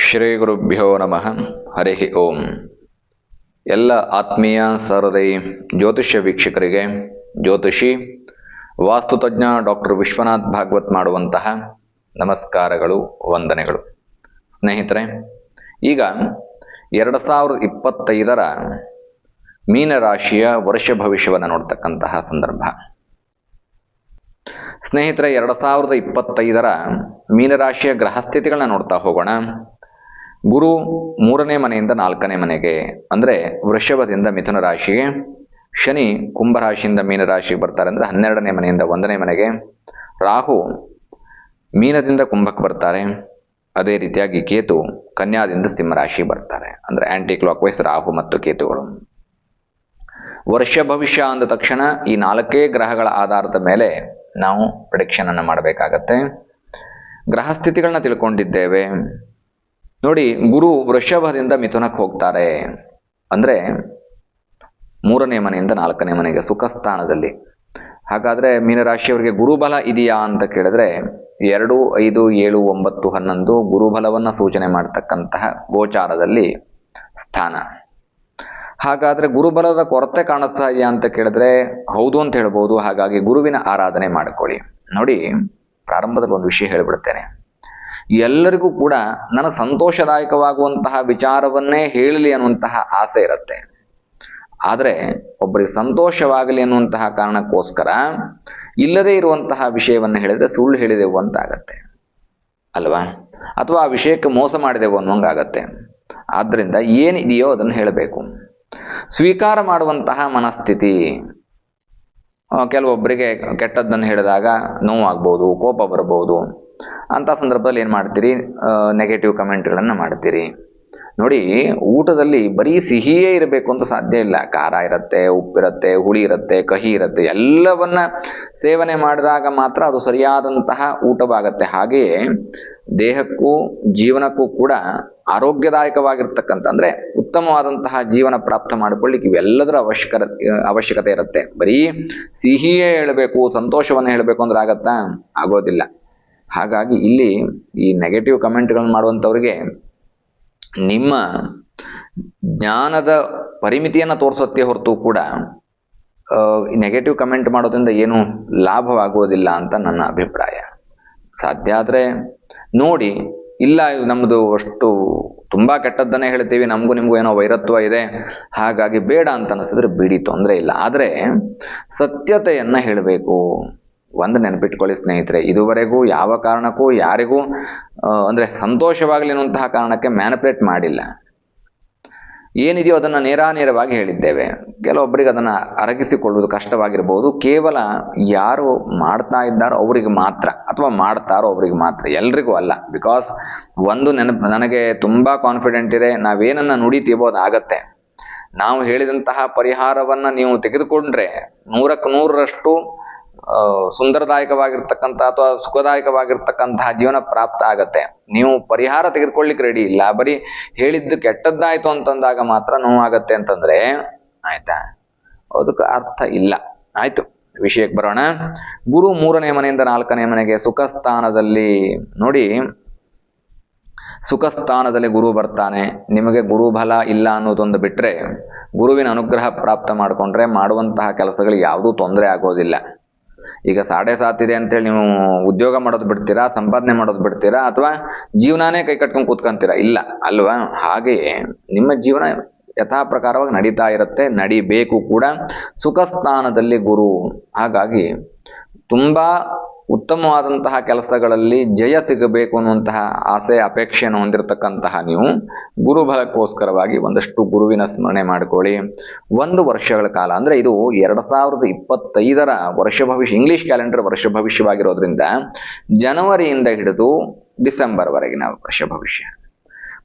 ಶ್ರೀ ಗುರುಭ್ಯೋ ನಮಃ. ಹರಿ ಓಂ. ಎಲ್ಲ ಆತ್ಮೀಯ ಸಹೃದಯಿ ಜ್ಯೋತಿಷ್ಯ ವೀಕ್ಷಕರಿಗೆ, ಜ್ಯೋತಿಷಿ ವಾಸ್ತುತಜ್ಞ ಡಾಕ್ಟರ್ ವಿಶ್ವನಾಥ್ ಭಾಗವತ್ ಮಾಡುವಂತಹ ನಮಸ್ಕಾರಗಳು, ವಂದನೆಗಳು. ಸ್ನೇಹಿತರೆ, ಈಗ ಎರಡು ಸಾವಿರದ ಇಪ್ಪತ್ತೈದರ ಮೀನರಾಶಿಯ ವರ್ಷ ಭವಿಷ್ಯವನ್ನು ನೋಡ್ತಕ್ಕಂತಹ ಸಂದರ್ಭ. ಸ್ನೇಹಿತರೆ, ಎರಡು ಸಾವಿರದ ಇಪ್ಪತ್ತೈದರ ಮೀನರಾಶಿಯ ಗ್ರಹಸ್ಥಿತಿಗಳನ್ನ ನೋಡ್ತಾ ಹೋಗೋಣ. ಗುರು ಮೂರನೇ ಮನೆಯಿಂದ ನಾಲ್ಕನೇ ಮನೆಗೆ, ಅಂದರೆ ವೃಷಭದಿಂದ ಮಿಥುನ ರಾಶಿಗೆ, ಶನಿ ಕುಂಭರಾಶಿಯಿಂದ ಮೀನರಾಶಿಗೆ ಬರ್ತಾರೆ ಅಂದರೆ ಹನ್ನೆರಡನೇ ಮನೆಯಿಂದ ಒಂದನೇ ಮನೆಗೆ, ರಾಹು ಮೀನದಿಂದ ಕುಂಭಕ್ಕೆ ಬರ್ತಾರೆ. ಅದೇ ರೀತಿಯಾಗಿ ಕೇತು ಕನ್ಯಾದಿಂದ ಸಿಂಹರಾಶಿ ಬರ್ತಾರೆ. ಅಂದರೆ ಆ್ಯಂಟಿ ಕ್ಲಾಕ್ ವೈಸ್ ರಾಹು ಮತ್ತು ಕೇತುಗಳು. ವರ್ಷ ಭವಿಷ್ಯ ಅಂದ ತಕ್ಷಣ ಈ ನಾಲ್ಕೇ ಗ್ರಹಗಳ ಆಧಾರದ ಮೇಲೆ ನಾವು ಪ್ರಿಡಿಕ್ಷನ್ ಅನ್ನು ಮಾಡಬೇಕಾಗತ್ತೆ. ಗ್ರಹ ಸ್ಥಿತಿಗಳನ್ನ ತಿಳ್ಕೊಂಡಿದ್ದೇವೆ. ನೋಡಿ, ಗುರು ವೃಷಭದಿಂದ ಮಿಥುನಕ್ಕೆ ಹೋಗ್ತಾರೆ. ಅಂದ್ರೆ ಮೂರನೇ ಮನೆಯಿಂದ ನಾಲ್ಕನೇ ಮನೆಗೆ ಸುಖ ಸ್ಥಾನದಲ್ಲಿ. ಹಾಗಾದರೆ ಮೀನರಾಶಿಯವರಿಗೆ ಗುರುಬಲ ಇದೆಯಾ ಅಂತ ಕೇಳಿದ್ರೆ, ಎರಡು, ಐದು, ಏಳು, ಒಂಬತ್ತು, ಹನ್ನೊಂದು ಗುರುಬಲವನ್ನು ಸೂಚನೆ ಮಾಡ್ತಕ್ಕಂತಹ ಗೋಚಾರದಲ್ಲಿ ಸ್ಥಾನ. ಹಾಗಾದರೆ ಗುರುಬಲದ ಕೊರತೆ ಕಾಣುತ್ತಾ ಇದೆಯಾ ಅಂತ ಕೇಳಿದ್ರೆ, ಹೌದು ಅಂತ ಹೇಳ್ಬೋದು. ಹಾಗಾಗಿ ಗುರುವಿನ ಆರಾಧನೆ ಮಾಡಿಕೊಳ್ಳಿ. ನೋಡಿ, ಪ್ರಾರಂಭದಲ್ಲಿ ಒಂದು ವಿಷಯ ಹೇಳಿಬಿಡ್ತೇನೆ. ಎಲ್ಲರಿಗೂ ಕೂಡ ನನಗೆ ಸಂತೋಷದಾಯಕವಾಗುವಂತಹ ವಿಚಾರವನ್ನೇ ಹೇಳಲಿ ಅನ್ನುವಂತಹ ಆಸೆ ಇರುತ್ತೆ. ಆದರೆ ಒಬ್ಬರಿಗೆ ಸಂತೋಷವಾಗಲಿ ಅನ್ನುವಂತಹ ಕಾರಣಕ್ಕೋಸ್ಕರ ಇಲ್ಲದೇ ಇರುವಂತಹ ವಿಷಯವನ್ನು ಹೇಳಿದರೆ ಸುಳ್ಳು ಹೇಳಿದೆವು ಅಂತ ಆಗತ್ತೆ ಅಲ್ವಾ? ಅಥವಾ ಆ ವಿಷಯಕ್ಕೆ ಮೋಸ ಮಾಡಿದೆವು ಅನ್ನೋಂಗಾಗತ್ತೆ ಆದ್ದರಿಂದ ಏನಿದೆಯೋ ಅದನ್ನು ಹೇಳಬೇಕು. ಸ್ವೀಕಾರ ಮಾಡುವಂತಹ ಮನಸ್ಥಿತಿ ಕೆಲವೊಬ್ಬರಿಗೆ ಕೆಟ್ಟದ್ದನ್ನು ಹೇಳಿದಾಗ ನೋವಾಗ್ಬೋದು, ಕೋಪ ಬರ್ಬೋದು. ಅಂಥ ಸಂದರ್ಭದಲ್ಲಿ ಏನು ಮಾಡ್ತೀರಿ? ನೆಗೆಟಿವ್ ಕಮೆಂಟ್ಗಳನ್ನು ಮಾಡ್ತೀರಿ. ನೋಡಿ, ಊಟದಲ್ಲಿ ಬರೀ ಸಿಹಿಯೇ ಇರಬೇಕು ಅಂತ ಸಾಧ್ಯ ಇಲ್ಲ. ಖಾರ ಇರುತ್ತೆ, ಉಪ್ಪಿರುತ್ತೆ, ಹುಳಿ ಇರುತ್ತೆ, ಕಹಿ ಇರುತ್ತೆ, ಎಲ್ಲವನ್ನ ಸೇವನೆ ಮಾಡಿದಾಗ ಮಾತ್ರ ಅದು ಸರಿಯಾದಂತಹ ಊಟವಾಗತ್ತೆ. ಹಾಗೆಯೇ ದೇಹಕ್ಕೂ ಜೀವನಕ್ಕೂ ಕೂಡ ಆರೋಗ್ಯದಾಯಕವಾಗಿರ್ತಕ್ಕಂಥ ಅಂದರೆ ಉತ್ತಮವಾದಂತಹ ಜೀವನ ಪ್ರಾಪ್ತ ಮಾಡಿಕೊಳ್ಳಿಕ್ಕೆ ಇವೆಲ್ಲದರ ಅವಶ್ಯಕ ಅವಶ್ಯಕತೆ ಇರುತ್ತೆ. ಬರೀ ಸಿಹಿಯೇ ಹೇಳಬೇಕು, ಸಂತೋಷವನ್ನು ಹೇಳಬೇಕು ಅಂದ್ರೆ ಆಗತ್ತಾ? ಆಗೋದಿಲ್ಲ. ಹಾಗಾಗಿ ಇಲ್ಲಿ ಈ ನೆಗೆಟಿವ್ ಕಮೆಂಟ್ಗಳನ್ನು ಮಾಡುವಂಥವ್ರಿಗೆ ನಿಮ್ಮ ಜ್ಞಾನದ ಪರಿಮಿತಿಯನ್ನು ತೋರಿಸುತ್ತೆ ಹೊರತು ಕೂಡ ನೆಗೆಟಿವ್ ಕಮೆಂಟ್ ಮಾಡೋದ್ರಿಂದ ಏನು ಲಾಭವಾಗುವುದಿಲ್ಲ ಅಂತ ನನ್ನ ಅಭಿಪ್ರಾಯ. ಸಾಧ್ಯ ಆದರೆ ನೋಡಿ, ಇಲ್ಲ, ಇದು ನಮ್ಮದು ಅಷ್ಟು ತುಂಬ ಕೆಟ್ಟದ್ದನ್ನೇ ಹೇಳ್ತೀವಿ, ನಮಗೂ ನಿಮಗೂ ಏನೋ ವೈರತ್ವ ಇದೆ, ಹಾಗಾಗಿ ಬೇಡ ಅಂತ ಅನಿಸಿದ್ರೆ ಬಿಡಿ, ತೊಂದರೆ ಇಲ್ಲ. ಆದರೆ ಸತ್ಯತೆಯನ್ನು ಹೇಳಬೇಕು. ಒಂದು ನೆನಪಿಟ್ಕೊಳ್ಳಿ, ಸ್ನೇಹಿತರೆ, ಇದುವರೆಗೂ ಯಾವ ಕಾರಣಕ್ಕೂ ಯಾರಿಗೂ ಅಂದರೆ ಸಂತೋಷವಾಗಲಿ ಅನ್ನುವಂತಹ ಕಾರಣಕ್ಕೆ ಮ್ಯಾನಿಪುಲೇಟ್ ಮಾಡಿಲ್ಲ. ಏನಿದೆಯೋ ಅದನ್ನು ನೇರಾನೇರವಾಗಿ ಹೇಳಿದ್ದೇವೆ. ಕೆಲವೊಬ್ಬರಿಗೆ ಅದನ್ನು ಅರಗಿಸಿಕೊಳ್ಳುವುದು ಕಷ್ಟವಾಗಿರ್ಬೋದು. ಕೇವಲ ಯಾರು ಮಾಡ್ತಾ ಇದ್ದಾರೋ ಅವರಿಗೆ ಮಾತ್ರ ಅಥವಾ ಮಾಡ್ತಾರೋ ಅವರಿಗೆ ಮಾತ್ರ, ಎಲ್ರಿಗೂ ಅಲ್ಲ. ಬಿಕಾಸ್ ಒಂದು ನೆನಪು, ನನಗೆ ತುಂಬ ಕಾನ್ಫಿಡೆಂಟ್ ಇದೆ, ನಾವೇನನ್ನು ನುಡಿತೀವೋ ಅದಾಗತ್ತೆ. ನಾವು ಹೇಳಿದಂತಹ ಪರಿಹಾರವನ್ನು ನೀವು ತೆಗೆದುಕೊಂಡ್ರೆ ನೂರಕ್ಕೆ ನೂರರಷ್ಟು ಸುಂದರದಾಯಕವಾಗಿರ್ತಕ್ಕಂಥ ಅಥವಾ ಸುಖದಾಯಕವಾಗಿರ್ತಕ್ಕಂತಹ ಜೀವನ ಪ್ರಾಪ್ತ ಆಗತ್ತೆ. ನೀವು ಪರಿಹಾರ ತೆಗೆದುಕೊಳ್ಳಿಕ್ಕೆ ರೆಡಿ ಇಲ್ಲ. ಬರೀ ಹೇಳಿದ್ದು ಕೆಟ್ಟದ್ದಾಯ್ತು ಅಂತಂದಾಗ ಮಾತ್ರ ನೋವಾಗತ್ತೆ ಅಂತಂದ್ರೆ ಆಯ್ತಾ? ಅದಕ್ಕೆ ಅರ್ಥ ಇಲ್ಲ. ಆಯ್ತು. ವಿಷಯಕ್ಕೆ ಬರೋಣ. ಗುರು ಮೂರನೇ ಮನೆಯಿಂದ ನಾಲ್ಕನೇ ಮನೆಗೆ ಸುಖ ಸ್ಥಾನದಲ್ಲಿ ನೋಡಿ ಸುಖ ಸ್ಥಾನದಲ್ಲಿ ಗುರು ಬರ್ತಾನೆ. ನಿಮಗೆ ಗುರು ಬಲ ಇಲ್ಲ ಅನ್ನೋದೊಂದು ಬಿಟ್ಟರೆ ಗುರುವಿನ ಅನುಗ್ರಹ ಪ್ರಾಪ್ತ ಮಾಡಿಕೊಂಡ್ರೆ ಮಾಡುವಂತಹ ಕೆಲಸಗಳು ಯಾವುದೂ ತೊಂದರೆ ಆಗೋದಿಲ್ಲ. ಈಗ ಸಾಡೆ ಸಾತಿದೆ ಅಂತೇಳಿ ನೀವು ಉದ್ಯೋಗ ಮಾಡೋದು ಬಿಡ್ತೀರಾ, ಸಂಪಾದನೆ ಮಾಡೋದು ಬಿಡ್ತೀರಾ, ಅಥವಾ ಜೀವನಾನೇ ಕೈ ಕಟ್ಕೊಂಡು ಕೂತ್ಕೊಂತೀರಾ? ಇಲ್ಲ, ಅಲ್ವಾ? ಹಾಗೆಯೇ ನಿಮ್ಮ ಜೀವನ ಯಥಾ ಪ್ರಕಾರವಾಗಿ ನಡೀತಾ ಇರುತ್ತೆ, ನಡಿಬೇಕು ಕೂಡ ಸುಖ ಸ್ಥಾನದಲ್ಲಿ ಗುರು. ಹಾಗಾಗಿ ತುಂಬ ಉತ್ತಮವಾದಂತಹ ಕೆಲಸಗಳಲ್ಲಿ ಜಯ ಸಿಗಬೇಕು ಅನ್ನುವಂತಹ ಆಸೆ, ಅಪೇಕ್ಷೆಯನ್ನು ಹೊಂದಿರತಕ್ಕಂತಹ ನೀವು ಗುರುಬಲಕ್ಕೋಸ್ಕರವಾಗಿ ಒಂದಷ್ಟು ಗುರುವಿನ ಸ್ಮರಣೆ ಮಾಡಿಕೊಳ್ಳಿ. ಒಂದು ವರ್ಷಗಳ ಕಾಲ, ಅಂದರೆ ಇದು ಎರಡು ಸಾವಿರದ ಇಪ್ಪತ್ತೈದರ ವರ್ಷ ಭವಿಷ್ಯ ಇಂಗ್ಲಿಷ್ ಕ್ಯಾಲೆಂಡರ್ ವರ್ಷ ಭವಿಷ್ಯವಾಗಿರೋದ್ರಿಂದ ಜನವರಿಯಿಂದ ಹಿಡಿದು ಡಿಸೆಂಬರ್ವರೆಗಿನ ವರ್ಷ ಭವಿಷ್ಯ.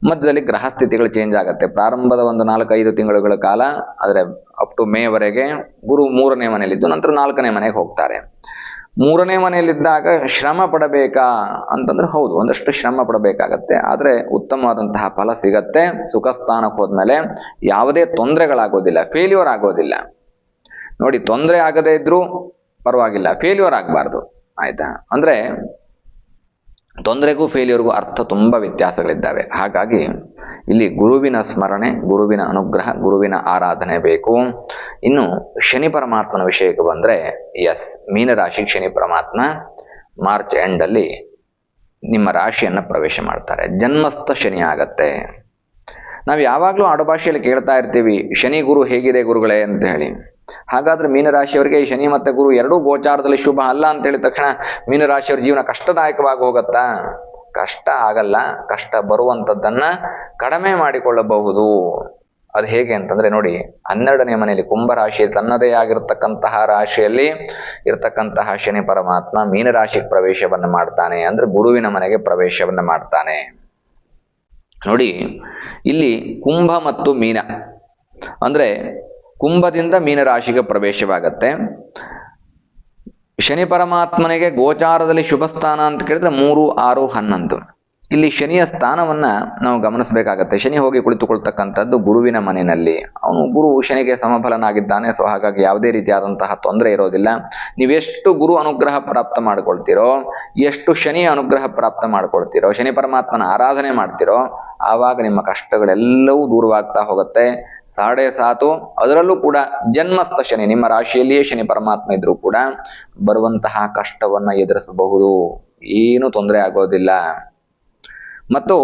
ಮಧ್ಯದಲ್ಲಿ ಗ್ರಹ ಸ್ಥಿತಿಗಳು ಚೇಂಜ್ ಆಗುತ್ತೆ. ಪ್ರಾರಂಭದ ಒಂದು ನಾಲ್ಕೈದು ತಿಂಗಳುಗಳ ಕಾಲ, ಆದರೆ ಅಪ್ ಟು ಮೇವರೆಗೆ ಗುರು ಮೂರನೇ ಮನೆಯಲ್ಲಿದ್ದು, ನಂತರ ನಾಲ್ಕನೇ ಮನೆಗೆ ಹೋಗ್ತಾರೆ. ಮೂರನೇ ಮನೆಯಲ್ಲಿದ್ದಾಗ ಶ್ರಮ ಪಡಬೇಕಾ? ಅಂತಂದ್ರೆ ಹೌದು, ಒಂದಷ್ಟು ಶ್ರಮ ಪಡಬೇಕಾಗತ್ತೆ. ಆದರೆ ಉತ್ತಮವಾದಂತಹ ಫಲ ಸಿಗತ್ತೆ. ಸುಖ ಸ್ಥಾನಕ್ಕೆ ಹೋದ್ಮೇಲೆ ಯಾವುದೇ ತೊಂದರೆಗಳಾಗೋದಿಲ್ಲ ಫೇಲ್ಯೂರ್ ಆಗೋದಿಲ್ಲ. ನೋಡಿ, ತೊಂದರೆ ಆಗದೇ ಇದ್ರೂ ಪರವಾಗಿಲ್ಲ ಫೇಲ್ಯೂರ್ ಆಗಬಾರ್ದು, ಆಯ್ತಾ? ಅಂದ್ರೆ ತೊಂದರೆಗೂ ಫೇಲ್ಯೂರ್ಗೂ ಅರ್ಥ ತುಂಬ ವ್ಯತ್ಯಾಸಗಳಿದ್ದಾವೆ. ಹಾಗಾಗಿ ಇಲ್ಲಿ ಗುರುವಿನ ಸ್ಮರಣೆ, ಗುರುವಿನ ಅನುಗ್ರಹ, ಗುರುವಿನ ಆರಾಧನೆ ಬೇಕು. ಇನ್ನು ಶನಿ ಪರಮಾತ್ಮನ ವಿಷಯಕ್ಕೆ ಬಂದರೆ ಎಸ್ ಮೀನರಾಶಿ ಶನಿ ಪರಮಾತ್ಮ ಮಾರ್ಚ್ ಎಂಡಲ್ಲಿ ನಿಮ್ಮ ರಾಶಿಯನ್ನು ಪ್ರವೇಶ ಮಾಡ್ತಾರೆ. ಜನ್ಮಸ್ಥ ಶನಿ ಆಗತ್ತೆ. ನಾವು ಯಾವಾಗಲೂ ಆಡುಭಾಷೆಯಲ್ಲಿ ಕೇಳ್ತಾ ಇರ್ತೀವಿ, ಶನಿ ಗುರು ಹೇಗಿದೆ ಗುರುಗಳೇ ಅಂತ ಹೇಳಿ. ಹಾಗಾದ್ರೆ ಮೀನರಾಶಿಯವರಿಗೆ ಶನಿ ಮತ್ತೆ ಗುರು ಎರಡೂ ಗೋಚಾರದಲ್ಲಿ ಶುಭ ಅಲ್ಲ ಅಂತ ಹೇಳಿದ ತಕ್ಷಣ ಮೀನರಾಶಿಯವ್ರ ಜೀವನ ಕಷ್ಟದಾಯಕವಾಗಿ ಹೋಗತ್ತಾ? ಕಷ್ಟ ಆಗಲ್ಲ, ಕಷ್ಟ ಬರುವಂಥದ್ದನ್ನು ಕಡಿಮೆ ಮಾಡಿಕೊಳ್ಳಬಹುದು. ಅದು ಹೇಗೆ ಅಂತಂದರೆ ನೋಡಿ, ಹನ್ನೆರಡನೇ ಮನೆಯಲ್ಲಿ ಕುಂಭರಾಶಿ ತನ್ನದೇ ಆಗಿರತಕ್ಕಂತಹ ರಾಶಿಯಲ್ಲಿ ಇರತಕ್ಕಂತಹ ಶನಿ ಪರಮಾತ್ಮ ಮೀನರಾಶಿಗೆ ಪ್ರವೇಶವನ್ನು ಮಾಡ್ತಾನೆ ಅಂದರೆ ಗುರುವಿನ ಮನೆಗೆ ಪ್ರವೇಶವನ್ನು ಮಾಡ್ತಾನೆ. ನೋಡಿ, ಇಲ್ಲಿ ಕುಂಭ ಮತ್ತು ಮೀನ ಅಂದರೆ ಕುಂಭದಿಂದ ಮೀನರಾಶಿಗೆ ಪ್ರವೇಶವಾಗತ್ತೆ. ಶನಿ ಪರಮಾತ್ಮನಿಗೆ ಗೋಚಾರದಲ್ಲಿ ಶುಭ ಸ್ಥಾನ ಅಂತ ಕೇಳಿದ್ರೆ ಮೂರು, ಆರು, ಹನ್ನೊಂದು. ಇಲ್ಲಿ ಶನಿಯ ಸ್ಥಾನವನ್ನ ನಾವು ಗಮನಿಸಬೇಕಾಗತ್ತೆ. ಶನಿ ಹೋಗಿ ಕುಳಿತುಕೊಳ್ತಕ್ಕಂಥದ್ದು ಗುರುವಿನ ಮನೆಯಲ್ಲಿ. ಅವನು ಗುರು ಶನಿಗೆ ಸಮಫಲನಾಗಿದ್ದಾನೆ ಸೊ ಹಾಗಾಗಿ ಯಾವುದೇ ರೀತಿಯಾದಂತಹ ತೊಂದರೆ ಇರೋದಿಲ್ಲ. ನೀವೆಷ್ಟು ಗುರು ಅನುಗ್ರಹ ಪ್ರಾಪ್ತ ಮಾಡ್ಕೊಳ್ತೀರೋ, ಎಷ್ಟು ಶನಿ ಅನುಗ್ರಹ ಪ್ರಾಪ್ತ ಮಾಡ್ಕೊಳ್ತೀರೋ, ಶನಿ ಪರಮಾತ್ಮನ ಆರಾಧನೆ ಮಾಡ್ತೀರೋ, ಆವಾಗ ನಿಮ್ಮ ಕಷ್ಟಗಳೆಲ್ಲವೂ ದೂರವಾಗ್ತಾ ಹೋಗುತ್ತೆ. ಸಾಡೆ ಸಾತು. ಅದರಲ್ಲೂ ಕೂಡ ಜನ್ಮಸ್ಥ ಶನಿ, ನಿಮ್ಮ ರಾಶಿಯಲ್ಲಿಯೇ ಶನಿ ಪರಮಾತ್ಮ ಇದ್ರೂ ಕೂಡ ಬರುವಂತಹ ಕಷ್ಟವನ್ನ ಎದುರಿಸಬಹುದು. ಏನು ತೊಂದರೆ ಆಗೋದಿಲ್ಲ. ಮತ್ತು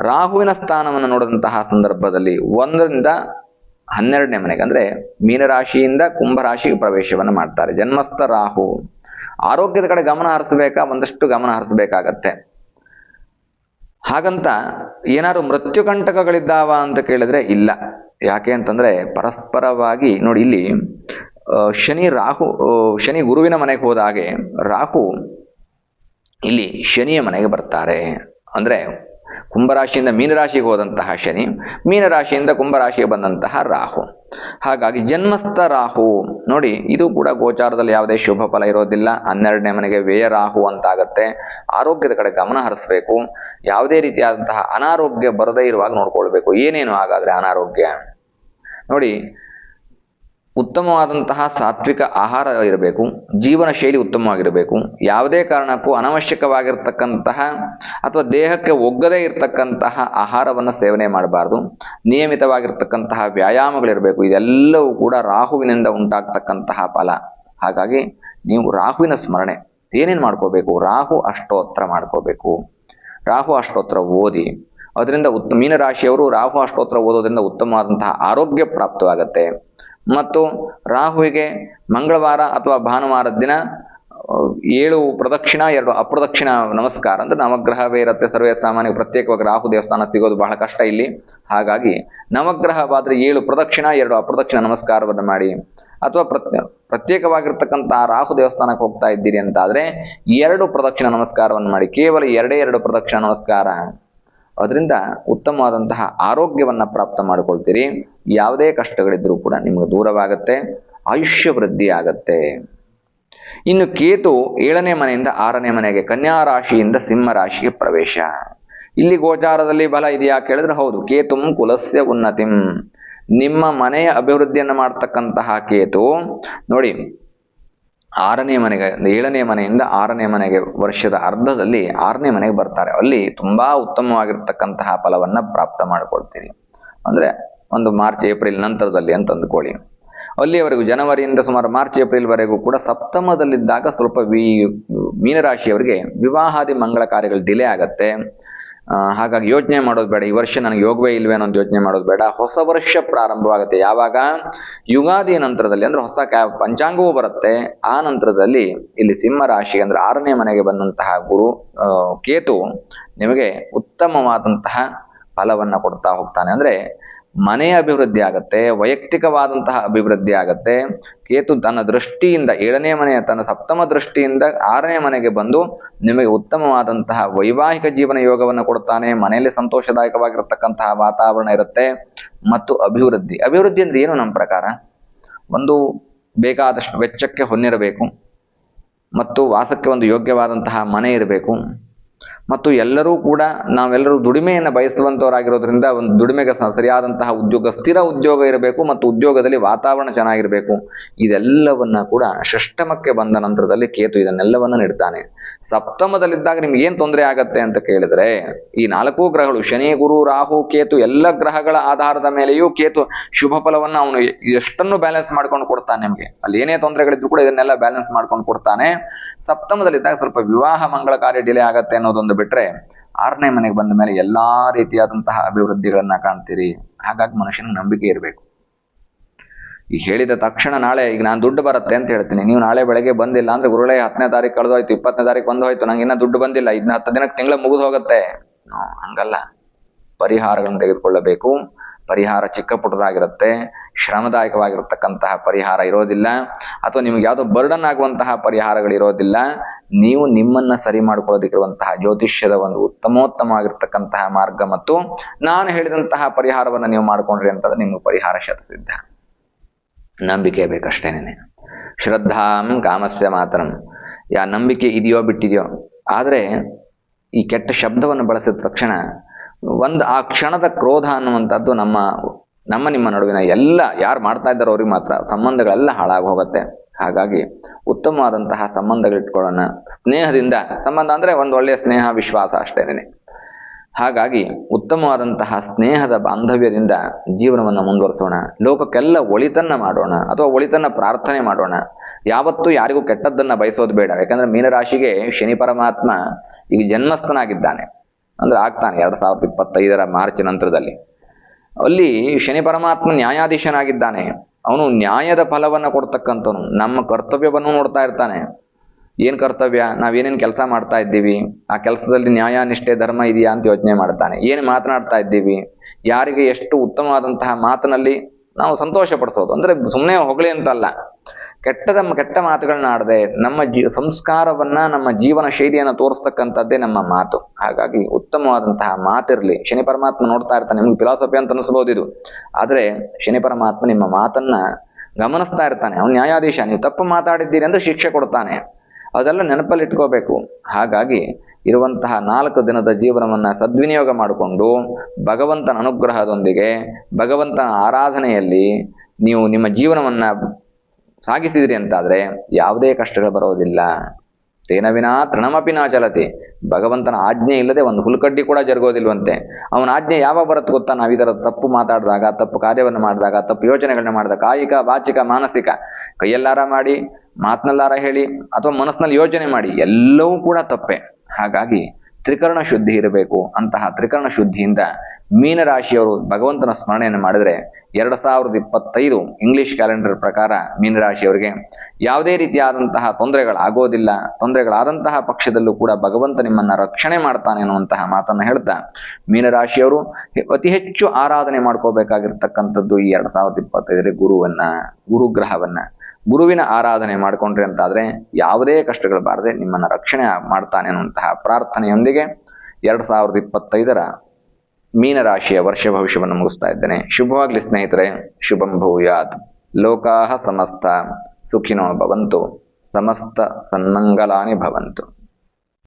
ರಾಹುವಿನ ಸ್ಥಾನವನ್ನು ನೋಡಿದಂತಹ ಸಂದರ್ಭದಲ್ಲಿ ಒಂದರಿಂದ ಹನ್ನೆರಡನೇ ಮನೆಗೆ, ಅಂದ್ರೆ ಮೀನರಾಶಿಯಿಂದ ಕುಂಭರಾಶಿಗೆ ಪ್ರವೇಶವನ್ನು ಮಾಡ್ತಾರೆ. ಜನ್ಮಸ್ಥ ರಾಹು. ಆರೋಗ್ಯದ ಕಡೆ ಗಮನ ಹರಿಸಬೇಕಾ? ಒಂದಷ್ಟು ಗಮನ ಹರಿಸಬೇಕಾಗತ್ತೆ. ಹಾಗಂತ ಏನಾದ್ರು ಮೃತ್ಯುಕಂಟಕಗಳಿದ್ದಾವ ಅಂತ ಕೇಳಿದ್ರೆ ಇಲ್ಲ. ಯಾಕೆ ಅಂತಂದ್ರೆ ಪರಸ್ಪರವಾಗಿ ನೋಡಿ ಇಲ್ಲಿ ಶನಿ ರಾಹು ಶನಿ ಗುರುವಿನ ಮನೆಗೆ ಹೋದ ಹಾಗೆ ರಾಹು ಇಲ್ಲಿ ಶನಿಯ ಮನೆಗೆ ಬರ್ತಾರೆ. ಅಂದ್ರೆ ಕುಂಭರಾಶಿಯಿಂದ ಮೀನರಾಶಿಗೆ ಹೋದಂತಹ ಶನಿ, ಮೀನರಾಶಿಯಿಂದ ಕುಂಭರಾಶಿಗೆ ಬಂದಂತಹ ರಾಹು. ಹಾಗಾಗಿ ಜನ್ಮಸ್ಥ ರಾಹು, ನೋಡಿ ಇದು ಕೂಡ ಗೋಚಾರದಲ್ಲಿ ಯಾವುದೇ ಶುಭ ಫಲ ಇರೋದಿಲ್ಲ. ಹನ್ನೆರಡನೇ ಮನೆಗೆ ವ್ಯಯ ರಾಹು ಅಂತಾಗತ್ತೆ. ಆರೋಗ್ಯದ ಕಡೆ ಗಮನ ಹರಿಸ್ಬೇಕು. ಯಾವುದೇ ರೀತಿಯಾದಂತಹ ಅನಾರೋಗ್ಯ ಬರದೇ ಇರುವಾಗ ನೋಡ್ಕೊಳ್ಬೇಕು. ಏನೇನು ಹಾಗಾದ್ರೆ ಅನಾರೋಗ್ಯ? ನೋಡಿ, ಉತ್ತಮವಾದಂತಹ ಸಾತ್ವಿಕ ಆಹಾರ ಇರಬೇಕು ಜೀವನ ಶೈಲಿ ಉತ್ತಮವಾಗಿರಬೇಕು. ಯಾವುದೇ ಕಾರಣಕ್ಕೂ ಅನವಶ್ಯಕವಾಗಿರ್ತಕ್ಕಂತಹ ಅಥವಾ ದೇಹಕ್ಕೆ ಒಗ್ಗದೇ ಇರತಕ್ಕಂತಹ ಆಹಾರವನ್ನು ಸೇವನೆ ಮಾಡಬಾರ್ದು. ನಿಯಮಿತವಾಗಿರ್ತಕ್ಕಂತಹ ವ್ಯಾಯಾಮಗಳಿರಬೇಕು. ಇದೆಲ್ಲವೂ ಕೂಡ ರಾಹುವಿನಿಂದ ಉಂಟಾಗ್ತಕ್ಕಂತಹ ಫಲ. ಹಾಗಾಗಿ ನೀವು ರಾಹುವಿನ ಸ್ಮರಣೆ, ಏನೇನು ಮಾಡ್ಕೋಬೇಕು? ರಾಹು ಅಷ್ಟೋತ್ತರ ಮಾಡ್ಕೋಬೇಕು. ರಾಹು ಅಷ್ಟೋತ್ರ ಓದಿ ಅದರಿಂದ ಉತ್ತ ಮೀನರಾಶಿಯವರು ರಾಹು ಅಷ್ಟೋತ್ರ ಓದೋದ್ರಿಂದ ಉತ್ತಮವಾದಂತಹ ಆರೋಗ್ಯ ಪ್ರಾಪ್ತವಾಗುತ್ತೆ. ಮತ್ತು ರಾಹುವಿಗೆ ಮಂಗಳವಾರ ಅಥವಾ ಭಾನುವಾರದ ದಿನ ಏಳು ಪ್ರದಕ್ಷಿಣ, ಎರಡು ಅಪ್ರದಕ್ಷಿಣ ನಮಸ್ಕಾರ ಅಂದ್ರೆ ನವಗ್ರಹವೇ ಇರುತ್ತೆ ಸರ್ವೇ ಸಾಮಾನ್ಯ ಪ್ರತ್ಯೇಕವಾಗಿ ರಾಹು ದೇವಸ್ಥಾನ ಸಿಗೋದು ಬಹಳ ಕಷ್ಟ ಇಲ್ಲಿ. ಹಾಗಾಗಿ ನವಗ್ರಹವಾದ್ರೆ ಏಳು ಪ್ರದಕ್ಷಿಣ, ಎರಡು ಅಪ್ರದಕ್ಷಿಣ ನಮಸ್ಕಾರವನ್ನು ಮಾಡಿ. ಅಥವಾ ಪ್ರತ್ಯ, ಪ್ರತ್ಯೇಕವಾಗಿರ್ತಕ್ಕಂಥ ರಾಹು ದೇವಸ್ಥಾನಕ್ಕೆ ಹೋಗ್ತಾ ಇದ್ದೀರಿ ಅಂತಾದ್ರೆ ಎರಡು ಪ್ರದಕ್ಷಿಣ ನಮಸ್ಕಾರವನ್ನು ಮಾಡಿ. ಕೇವಲ ಎರಡೇ ಎರಡು ಪ್ರದಕ್ಷಿಣ ನಮಸ್ಕಾರ. ಅದರಿಂದ ಉತ್ತಮವಾದಂತಹ ಆರೋಗ್ಯವನ್ನು ಪ್ರಾಪ್ತ ಮಾಡಿಕೊಳ್ತೀರಿ. ಯಾವುದೇ ಕಷ್ಟಗಳಿದ್ದರೂ ಕೂಡ ನಿಮಗೆ ದೂರವಾಗುತ್ತೆ, ಆಯುಷ್ಯ ವೃದ್ಧಿ ಆಗತ್ತೆ. ಇನ್ನು ಕೇತು ಏಳನೇ ಮನೆಯಿಂದ ಆರನೇ ಮನೆಗೆ ಕನ್ಯಾ ರಾಶಿಯಿಂದ ಸಿಂಹ ರಾಶಿಗೆ ಪ್ರವೇಶ. ಇಲ್ಲಿ ಗೋಚಾರದಲ್ಲಿ ಬಲ ಇದೆಯಾ ಕೇಳಿದ್ರೆ ಹೌದು, ಕೇತುಂ ಕುಲಸ್ಯ ಉನ್ನತಿಂ. ನಿಮ್ಮ ಮನೆಯ ಅಭಿವೃದ್ಧಿಯನ್ನು ಮಾಡ್ತಕ್ಕಂತಹ ಕೇತು, ನೋಡಿ ಆರನೇ ಮನೆಗೆ ಏಳನೇ ಮನೆಯಿಂದ ಆರನೇ ಮನೆಗೆ, ವರ್ಷದ ಅರ್ಧದಲ್ಲಿ ಆರನೇ ಮನೆಗೆ ಬರ್ತಾರೆ. ಅಲ್ಲಿ ತುಂಬಾ ಉತ್ತಮವಾಗಿರ್ತಕ್ಕಂತಹ ಫಲವನ್ನ ಪ್ರಾಪ್ತ ಮಾಡ್ಕೊಳ್ತೀರಿ. ಅಂದ್ರೆ ಒಂದು ಮಾರ್ಚ್, ಏಪ್ರಿಲ್ ನಂತರದಲ್ಲಿ ಅಂತ ಅಂದ್ಕೊಳ್ಳಿ. ಅಲ್ಲಿಯವರೆಗೂ ಜನವರಿಯಿಂದ ಸುಮಾರು ಮಾರ್ಚ್ ಏಪ್ರಿಲ್ವರೆಗೂ ಕೂಡ ಸಪ್ತಮದಲ್ಲಿದ್ದಾಗ ಸ್ವಲ್ಪ ವಿ ಮೀನರಾಶಿಯವರಿಗೆ ವಿವಾಹಾದಿ ಮಂಗಳ ಕಾರ್ಯಗಳು ಡಿಲೇ ಆಗತ್ತೆ. ಹಾಗಾಗಿ ಯೋಚನೆ ಮಾಡೋದು ಬೇಡ. ಈ ವರ್ಷ ನನಗೆ ಯೋಗವೇ ಇಲ್ವೇ ಅಂತ ಯೋಚನೆ ಮಾಡೋದು ಬೇಡ. ಹೊಸ ವರ್ಷ ಪ್ರಾರಂಭವಾಗುತ್ತೆ. ಯಾವಾಗ? ಯುಗಾದಿ ನಂತರದಲ್ಲಿ ಅಂದ್ರೆ ಹೊಸ ಕ್ಯಾ ಪಂಚಾಂಗವೂ ಬರುತ್ತೆ. ಆ ನಂತರದಲ್ಲಿ ಇಲ್ಲಿ ಸಿಂಹ ರಾಶಿ ಅಂದ್ರೆ ಆರನೇ ಮನೆಗೆ ಬಂದಂತಹ ಗುರು ಕೇತು ನಿಮಗೆ ಉತ್ತಮವಾದಂತಹ ಫಲವನ್ನ ಕೊಡ್ತಾ ಹೋಗ್ತಾನೆ. ಅಂದ್ರೆ ಮನೆಯ ಅಭಿವೃದ್ಧಿ ಆಗತ್ತೆ, ವೈಯಕ್ತಿಕವಾದಂತಹ ಅಭಿವೃದ್ಧಿ ಆಗತ್ತೆ. ಕೇತು ತನ್ನ ದೃಷ್ಟಿಯಿಂದ ಏಳನೇ ಮನೆಯ, ತನ್ನ ಸಪ್ತಮ ದೃಷ್ಟಿಯಿಂದ ಆರನೇ ಮನೆಗೆ ಬಂದು ನಿಮಗೆ ಉತ್ತಮವಾದಂತಹ ವೈವಾಹಿಕ ಜೀವನ ಯೋಗವನ್ನು ಕೊಡ್ತಾನೆ. ಮನೆಯಲ್ಲಿ ಸಂತೋಷದಾಯಕವಾಗಿರತಕ್ಕಂತಹ ವಾತಾವರಣ ಇರುತ್ತೆ ಮತ್ತು ಅಭಿವೃದ್ಧಿ. ಅಭಿವೃದ್ಧಿ ಅಂದ್ರೆ ಏನು ನಮ್ಮ ಪ್ರಕಾರ? ಒಂದು ಬೇಕಾದಷ್ಟು ವೆಚ್ಚಕ್ಕೆ ಹೊನ್ನಿರಬೇಕು ಮತ್ತು ವಾಸಕ್ಕೆ ಒಂದು ಯೋಗ್ಯವಾದಂತಹ ಮನೆ ಇರಬೇಕು. ಮತ್ತು ಎಲ್ಲರೂ ಕೂಡ ನಾವೆಲ್ಲರೂ ದುಡಿಮೆಯನ್ನು ಬಯಸುವಂಥವರಾಗಿರೋದ್ರಿಂದ ಒಂದು ದುಡಿಮೆಗೆ ಸರಿಯಾದಂತಹ ಉದ್ಯೋಗ, ಸ್ಥಿರ ಉದ್ಯೋಗ ಇರಬೇಕು ಮತ್ತು ಉದ್ಯೋಗದಲ್ಲಿ ವಾತಾವರಣ ಚೆನ್ನಾಗಿರಬೇಕು. ಇದೆಲ್ಲವನ್ನ ಕೂಡ ಷಷ್ಟಮಕ್ಕೆ ಬಂದ ನಂತರದಲ್ಲಿ ಕೇತು ಇದನ್ನೆಲ್ಲವನ್ನ ನೀಡ್ತಾನೆ. ಸಪ್ತಮದಲ್ಲಿದ್ದಾಗ ನಿಮ್ಗೆ ಏನು ತೊಂದರೆ ಆಗತ್ತೆ ಅಂತ ಕೇಳಿದ್ರೆ, ಈ ನಾಲ್ಕು ಗ್ರಹಗಳು, ಶನಿ, ಗುರು, ರಾಹು, ಕೇತು, ಎಲ್ಲ ಗ್ರಹಗಳ ಆಧಾರದ ಮೇಲೆಯೂ ಕೇತು ಶುಭ ಫಲವನ್ನು ಅವನು ಎಷ್ಟನ್ನು ಬ್ಯಾಲೆನ್ಸ್ ಮಾಡ್ಕೊಂಡು ಕೊಡ್ತಾನೆ ನಿಮಗೆ. ಅಲ್ಲಿ ಏನೇ ತೊಂದರೆಗಳಿದ್ರು ಕೂಡ ಇದನ್ನೆಲ್ಲ ಬ್ಯಾಲೆನ್ಸ್ ಮಾಡ್ಕೊಂಡು ಕೊಡ್ತಾನೆ. ಸಪ್ತಮದಲ್ಲಿದ್ದಾಗ ಸ್ವಲ್ಪ ವಿವಾಹ, ಮಂಗಳ ಕಾರ್ಯ ಡಿಲೇ ಆಗತ್ತೆ ಅನ್ನೋದೊಂದು ಬಿಟ್ರೆ ಆರನೇ ಮನೆಗೆ ಬಂದ ಮೇಲೆ ಎಲ್ಲಾ ರೀತಿಯಾದಂತಹ ಅಭಿವೃದ್ಧಿಗಳನ್ನು ಕಾಣ್ತೀರಿ. ಹಾಗಾಗಿ ಮನುಷ್ಯನ ನಂಬಿಕೆ ಇರಬೇಕು. ಈಗ ಹೇಳಿದ ತಕ್ಷಣ ನಾಳೆ ಈಗ ನಾನು ದುಡ್ಡು ಬರುತ್ತೆ ಅಂತ ಹೇಳ್ತೀನಿ. ನೀವು ನಾಳೆ ಬೆಳಗ್ಗೆ ಬಂದಿಲ್ಲ ಅಂದ್ರೆ ಗುರುಗಳೇ ಹತ್ತನೇ ತಾರೀಕು ಕಳೆದೋಯ್ತು, ಇಪ್ಪತ್ತನೇ ತಾರೀಕು ಬಂದು ಹೋಯ್ತು ನಂಗೆ ಇನ್ನೂ ದುಡ್ಡು ಬಂದಿಲ್ಲ. ಇದನ್ನ ಹತ್ತು ದಿನಕ್ಕೆ ತಿಂಗಳ ಮುಗಿದು ಹೋಗುತ್ತೆ. ಹಂಗಲ್ಲ. ಪರಿಹಾರಗಳನ್ನು ತೆಗೆದುಕೊಳ್ಳಬೇಕು. ಪರಿಹಾರ ಚಿಕ್ಕ ಪುಟ್ಟದಾಗಿರುತ್ತೆ ಶ್ರಮದಾಯಕವಾಗಿರತಕ್ಕಂತಹ ಪರಿಹಾರ ಇರೋದಿಲ್ಲ. ಅಥವಾ ನಿಮ್ಗೆ ಯಾವುದೋ ಬರ್ಡನ್ ಆಗುವಂತಹ ಪರಿಹಾರಗಳು ಇರೋದಿಲ್ಲ. ನೀವು ನಿಮ್ಮನ್ನ ಸರಿ ಮಾಡ್ಕೊಳ್ಳೋದಕ್ಕಿರುವಂತಹ ಜ್ಯೋತಿಷ್ಯದ ಒಂದು ಉತ್ತಮೋತ್ತಮವಾಗಿರ್ತಕ್ಕಂತಹ ಮಾರ್ಗ ಮತ್ತು ನಾನು ಹೇಳಿದಂತಹ ಪರಿಹಾರವನ್ನು ನೀವು ಮಾಡಿಕೊಂಡ್ರಿ ಅಂತಂದ್ರೆ ನಿಮ್ಗೆ ಪರಿಹಾರ ಶತಸಿದ್ಧ. ನಂಬಿಕೆ ಬೇಕಷ್ಟೇನೆ ಶ್ರದ್ಧಾಂ ಕಾಮಸ್ಯ ಮಾತ್ರ. ಯಾ ನಂಬಿಕೆ ಇದೆಯೋ ಬಿಟ್ಟಿದೆಯೋ, ಆದರೆ ಈ ಕೆಟ್ಟ ಶಬ್ದವನ್ನು ಬಳಸಿದ ತಕ್ಷಣ ಒಂದು ಆ ಕ್ಷಣದ ಕ್ರೋಧ ಅನ್ನುವಂಥದ್ದು ನಮ್ಮ ನಮ್ಮ ನಿಮ್ಮ ನಡುವಿನ ಎಲ್ಲ ಯಾರು ಮಾಡ್ತಾ ಇದ್ದಾರೋ ಅವ್ರಿಗೆ ಮಾತ್ರ ಸಂಬಂಧಗಳೆಲ್ಲ ಹಾಳಾಗಿ ಹೋಗುತ್ತೆ ಹಾಗಾಗಿ ಉತ್ತಮವಾದಂತಹ ಸಂಬಂಧಗಳಿಟ್ಕೊಳ್ಳೋಣ ಸ್ನೇಹದಿಂದ, ಸಂಬಂಧ ಅಂದರೆ ಒಂದು ಒಳ್ಳೆಯ ಸ್ನೇಹ, ವಿಶ್ವಾಸ ಅಷ್ಟೇನೆ ಹಾಗಾಗಿ ಉತ್ತಮವಾದಂತಹ ಸ್ನೇಹದ ಬಾಂಧವ್ಯದಿಂದ ಜೀವನವನ್ನು ಮುಂದುವರಿಸೋಣ. ಲೋಕಕ್ಕೆಲ್ಲ ಒಳಿತನ್ನ ಮಾಡೋಣ ಅಥವಾ ಒಳಿತನ್ನ ಪ್ರಾರ್ಥನೆ ಮಾಡೋಣ. ಯಾವತ್ತೂ ಯಾರಿಗೂ ಕೆಟ್ಟದ್ದನ್ನು ಬಯಸೋದು ಬೇಡ. ಯಾಕಂದ್ರೆ ಮೀನರಾಶಿಗೆ ಶನಿ ಪರಮಾತ್ಮ ಈಗ ಜನ್ಮಸ್ಥನಾಗಿದ್ದಾನೆ. ಅಂದ್ರೆ ಆಗ್ತಾನೆ ಎರಡು ಸಾವಿರದ ಇಪ್ಪತ್ತೈದರ ಮಾರ್ಚ್ ನಂತರದಲ್ಲಿ. ಅಲ್ಲಿ ಶನಿ ಪರಮಾತ್ಮ ನ್ಯಾಯಾಧೀಶನಾಗಿದ್ದಾನೆ. ಅವನು ನ್ಯಾಯದ ಫಲವನ್ನು ಕೊಡ್ತಕ್ಕಂಥವನು. ನಮ್ಮ ಕರ್ತವ್ಯವನ್ನು ನೋಡ್ತಾ ಇರ್ತಾನೆ. ಏನು ಕರ್ತವ್ಯ? ನಾವೇನೇನು ಕೆಲಸ ಮಾಡ್ತಾ ಇದ್ದೀವಿ? ಆ ಕೆಲಸದಲ್ಲಿ ನ್ಯಾಯ, ನಿಷ್ಠೆ, ಧರ್ಮ ಇದೆಯಾ ಅಂತ ಯೋಚನೆ ಮಾಡ್ತಾನೆ. ಏನು ಮಾತನಾಡ್ತಾ ಇದ್ದೀವಿ? ಯಾರಿಗೆ ಎಷ್ಟು ಉತ್ತಮವಾದಂತಹ ಮಾತಿನಲ್ಲಿ ನಾವು ಸಂತೋಷ ಪಡಿಸೋದು. ಅಂದರೆ ಸುಮ್ಮನೆ ಹೊಗಳಿ ಅಂತಲ್ಲ. ಕೆಟ್ಟದ ಕೆಟ್ಟ ಮಾತುಗಳನ್ನ ಆಡದೆ ನಮ್ಮ ಜೀ, ಸಂಸ್ಕಾರವನ್ನ ನಮ್ಮ ಜೀವನ ಶೈಲಿಯನ್ನು ತೋರಿಸ್ತಕ್ಕಂಥದ್ದೇ ನಮ್ಮ ಮಾತು. ಹಾಗಾಗಿ ಉತ್ತಮವಾದಂತಹ ಮಾತಿರಲಿ. ಶನಿ ಪರಮಾತ್ಮ ನೋಡ್ತಾ ಇರ್ತಾನೆ. ನಿಮ್ಗೆ ಫಿಲಾಸಫಿ ಅಂತ ಅನಿಸ್ಬೋದು ಇದು. ಆದರೆ ಶನಿ ಪರಮಾತ್ಮ ನಿಮ್ಮ ಮಾತನ್ನ ಗಮನಿಸ್ತಾ ಇರ್ತಾನೆ. ಅವ್ನು ನ್ಯಾಯಾಧೀಶ. ನೀವು ತಪ್ಪು ಮಾತಾಡಿದ್ದೀರಿ ಅಂದ್ರೆ ಶಿಕ್ಷೆ ಕೊಡ್ತಾನೆ. ಅದೆಲ್ಲ ನೆನಪಲ್ಲಿ ಇಟ್ಕೋಬೇಕು. ಹಾಗಾಗಿ ಇರುವಂತಹ ನಾಲ್ಕು ದಿನದ ಜೀವನವನ್ನ ಸದ್ವಿನಿಯೋಗ ಮಾಡಿಕೊಂಡು ಭಗವಂತನ ಅನುಗ್ರಹದೊಂದಿಗೆ ಭಗವಂತನ ಆರಾಧನೆಯಲ್ಲಿ ನೀವು ನಿಮ್ಮ ಜೀವನವನ್ನ ಸಾಗಿಸಿದ್ರಿ ಅಂತಾದರೆ ಯಾವುದೇ ಕಷ್ಟಗಳು ಬರೋದಿಲ್ಲ. ತೇನ ವಿನಾ ತೃಣಮಪಿ ಚಲತಿ. ಭಗವಂತನ ಆಜ್ಞೆ ಇಲ್ಲದೆ ಒಂದು ಹುಲ್ಕಡ್ಡಿ ಕೂಡ ಜರುಗೋದಿಲ್ವಂತೆ. ಅವನ ಆಜ್ಞೆ ಯಾವಾಗ ಬರುತ್ತೆ ಗೊತ್ತಾ? ನಾವು ಇದರ ತಪ್ಪು ಮಾತಾಡಿದಾಗ, ತಪ್ಪು ಕಾರ್ಯವನ್ನು ಮಾಡಿದಾಗ, ತಪ್ಪು ಯೋಚನೆಗಳನ್ನ ಮಾಡಿದಾಗ, ಕಾಯಿಕ ವಾಚಿಕ ಮಾನಸಿಕ. ಕೈಯಲ್ಲಾರ ಮಾಡಿ, ಮಾತನಲ್ಲಾರ ಹೇಳಿ, ಅಥವಾ ಮನಸ್ಸಿನಲ್ಲಿ ಯೋಚನೆ ಮಾಡಿ, ಎಲ್ಲವೂ ಕೂಡ ತಪ್ಪೆ. ಹಾಗಾಗಿ ತ್ರಿಕರಣ ಶುದ್ಧಿ ಇರಬೇಕು ಅಂತಹ ತ್ರಿಕರಣ ಶುದ್ಧಿಯಿಂದ ಮೀನರಾಶಿಯವರು ಭಗವಂತನ ಸ್ಮರಣೆಯನ್ನು ಮಾಡಿದರೆ ಎರಡು ಸಾವಿರದ ಇಪ್ಪತ್ತೈದು ಇಂಗ್ಲಿಷ್ ಕ್ಯಾಲೆಂಡರ್ ಪ್ರಕಾರ ಮೀನರಾಶಿಯವರಿಗೆ ಯಾವುದೇ ರೀತಿಯಾದಂತಹ ತೊಂದರೆಗಳಾಗೋದಿಲ್ಲ. ತೊಂದರೆಗಳಾದಂತಹ ಪಕ್ಷದಲ್ಲೂ ಕೂಡ ಭಗವಂತ ನಿಮ್ಮನ್ನ ರಕ್ಷಣೆ ಮಾಡ್ತಾನೆ ಅನ್ನುವಂತಹ ಮಾತನ್ನ ಹೇಳ್ತಾ ಮೀನರಾಶಿಯವರು ಅತಿ ಹೆಚ್ಚು ಆರಾಧನೆ ಮಾಡ್ಕೋಬೇಕಾಗಿರ್ತಕ್ಕಂಥದ್ದು ಈ ಎರಡು ಸಾವಿರದ ಇಪ್ಪತ್ತೈದರ ಗುರುವನ್ನ, ಗುರುಗ್ರಹವನ್ನ. ಗುರುವಿನ ಆರಾಧನೆ ಮಾಡಿಕೊಂಡ್ರಿ ಅಂತಾದರೆ ಯಾವುದೇ ಕಷ್ಟಗಳು ಬಾರದೆ ನಿಮ್ಮನ್ನ ರಕ್ಷಣೆ ಮಾಡ್ತಾನೆ ಅನ್ನುವಂತಹ ಪ್ರಾರ್ಥನೆಯೊಂದಿಗೆ ಎರಡು ಸಾವಿರದ ಇಪ್ಪತ್ತೈದರ ಮೀನರಾಶಿಯ ವರ್ಷ ಭವಿಷ್ಯವನ್ನು ಮುಗಿಸ್ತಾ ಇದ್ದೇನೆ. ಶುಭವಾಗ್ಲಿ ಸ್ನೇಹಿತರೆ, ಶುಭಂ ಭೂಯಾತ್. ಲೋಕಾಹ ಸಮಸ್ತ. ಸುಖಿನೋ ಭವಂತು. ಸಮಸ್ತ ಸನ್ಮಂಗಲಾನಿ ಭವಂತು.